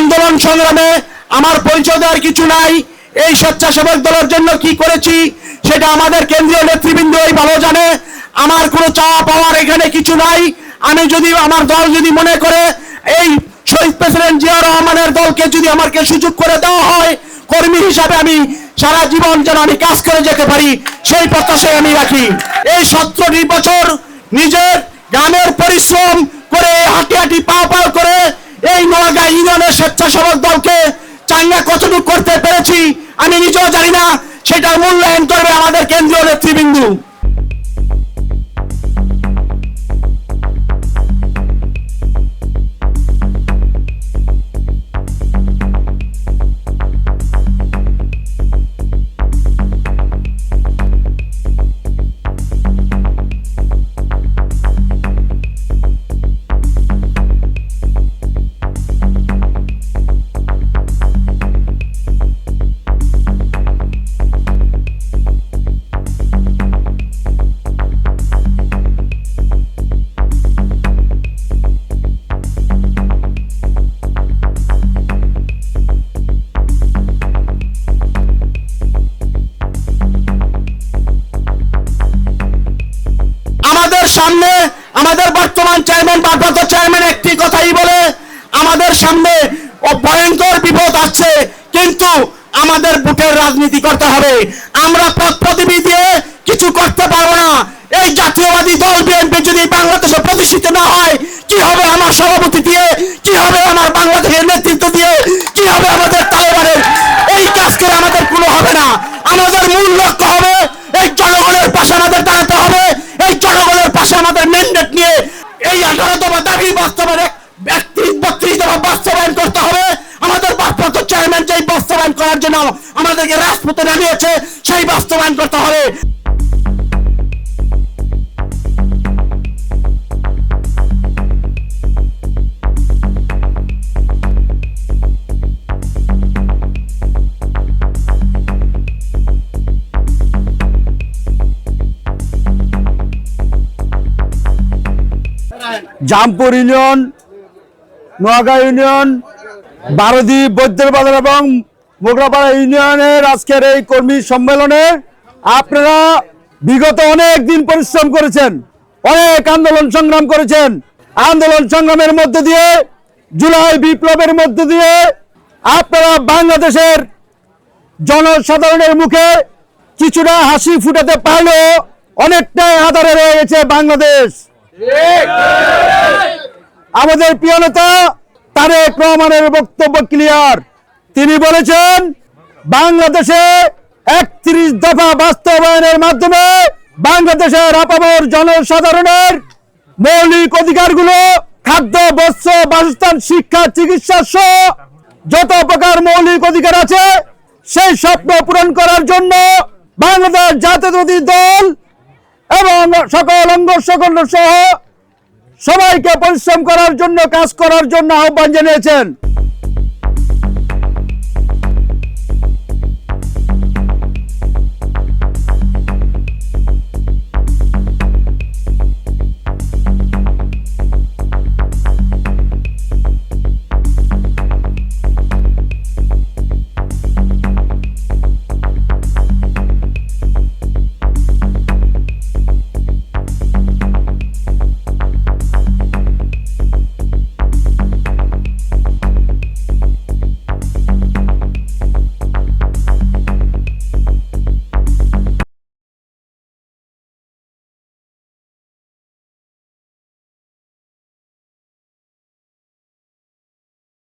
সংগ্রামে আমার পরিচয় দেওয়ার কিছু নাই। এই স্বেচ্ছাসেবক দলের জন্য কি করেছি, সেটা আমাদের কেন্দ্রীয় নেতৃবৃন্দ এই ভালো জানে। আমার কোনো চাওয়া পাওয়ার এখানে কিছু নাই। আমি যদি, আমার দল যদি মনে করে এই শহীদ প্রেসিডেন্ট জিয়া রহমানের দলকে যদি আমাকে সুযোগ করে দেওয়া হয়, কর্মী হিসাবে আমি সারা জীবন যেন আমি কাজ করে যেতে পারি, সেই প্রত্যাশাই আমি রাখি। এই সতেরোটি বছর নিজের গ্রামের পরিশ্রম করে হাঁটি হাঁটি পা করে এই নোয়াগাঁ ইউনিয়নের স্বেচ্ছাসেবক দলকে চাঙ্গা কতটুকু করতে পেরেছি আমি নিজেও জানি না সেটা মূল্যায়ন করবে আমাদের কেন্দ্রীয় নেতৃবৃন্দ। আমাদের বর্তমান চেয়ারম্যান ভারপ্রাপ্ত চেয়ারম্যান একটি কথাই বলে, আমাদের সামনে ভয়ঙ্কর বিপদ আছে কিন্তু আমাদের বুটের রাজনীতি করতে হবে। আমরা পথ পদবি দিয়ে কিছু করতে পারব না। এই জাতীয়বাদী দল বিএনপি যদি বাংলাদেশে প্রতিষ্ঠিত না হয়, কি হবে আমার সভাপতি দিয়ে? কি হবে আমার বাংলাদেশের নেতৃত্ব দিয়ে কি হবে আমাদের তালেবানের এই কাজ করে আমাদের কোনো হবে না আমাদের মূল লক্ষ্য হবে এই জনগণের পাশে আমাদের দাঁড়াতে হবে এই জনগণের পাশে আমাদের ম্যান্ডেট নিয়ে এই আঠারোতম দাবি বাস্তবায়ন একত্রিশ বত্রিশ দফা বাস্তবায়ন করতে হবে আমাদের ভারপ্রাপ্ত চেয়ারম্যান যেই বাস্তবায়ন করার জন্য আমাদেরকে রাজপথে নামিয়েছে, সেই বাস্তবায়ন করতে হবে। জামপুর ইউনিয়ন নোয়াগাঁ ইউনিয়ন বারোদ্বীপ বৈদ্যের বাজার এবং মোগরাপাড়া ইউনিয়নের আজকের এই কর্মী সম্মেলনে আপনারা বিগত অনেক দিন পরিশ্রম করেছেন, অনেক আন্দোলন সংগ্রাম করেছেন। আন্দোলন সংগ্রামের মধ্যে দিয়ে, জুলাই বিপ্লবের মধ্যে দিয়ে আপনারা বাংলাদেশের জনসাধারণের মুখে কিছুটা হাসি ফুটাতে পারলেও অনেকটাই আধারে রয়ে গেছে বাংলাদেশ। আমাদের প্রিয় নেতা তারেক রহমানের বক্তব্য ক্লিয়ার তিনি বলেছেন, বাংলাদেশে একত্রিশ দফা বাস্তবায়নের মাধ্যমে বাংলাদেশের আপামর জনসাধারণের মৌলিক অধিকারগুলো, খাদ্য, বস্ত্র, বাসস্থান, শিক্ষা, চিকিৎসা সহ যত প্রকার মৌলিক অধিকার আছে, সেই স্বপ্ন পূরণ করার জন্য বাংলাদেশ জাতীয়তাবাদী দল এবং সকল অঙ্গ সকল সহ সবাইকে পরিশ্রম করার জন্য, কাজ করার জন্য আহ্বান জানিয়েছেন।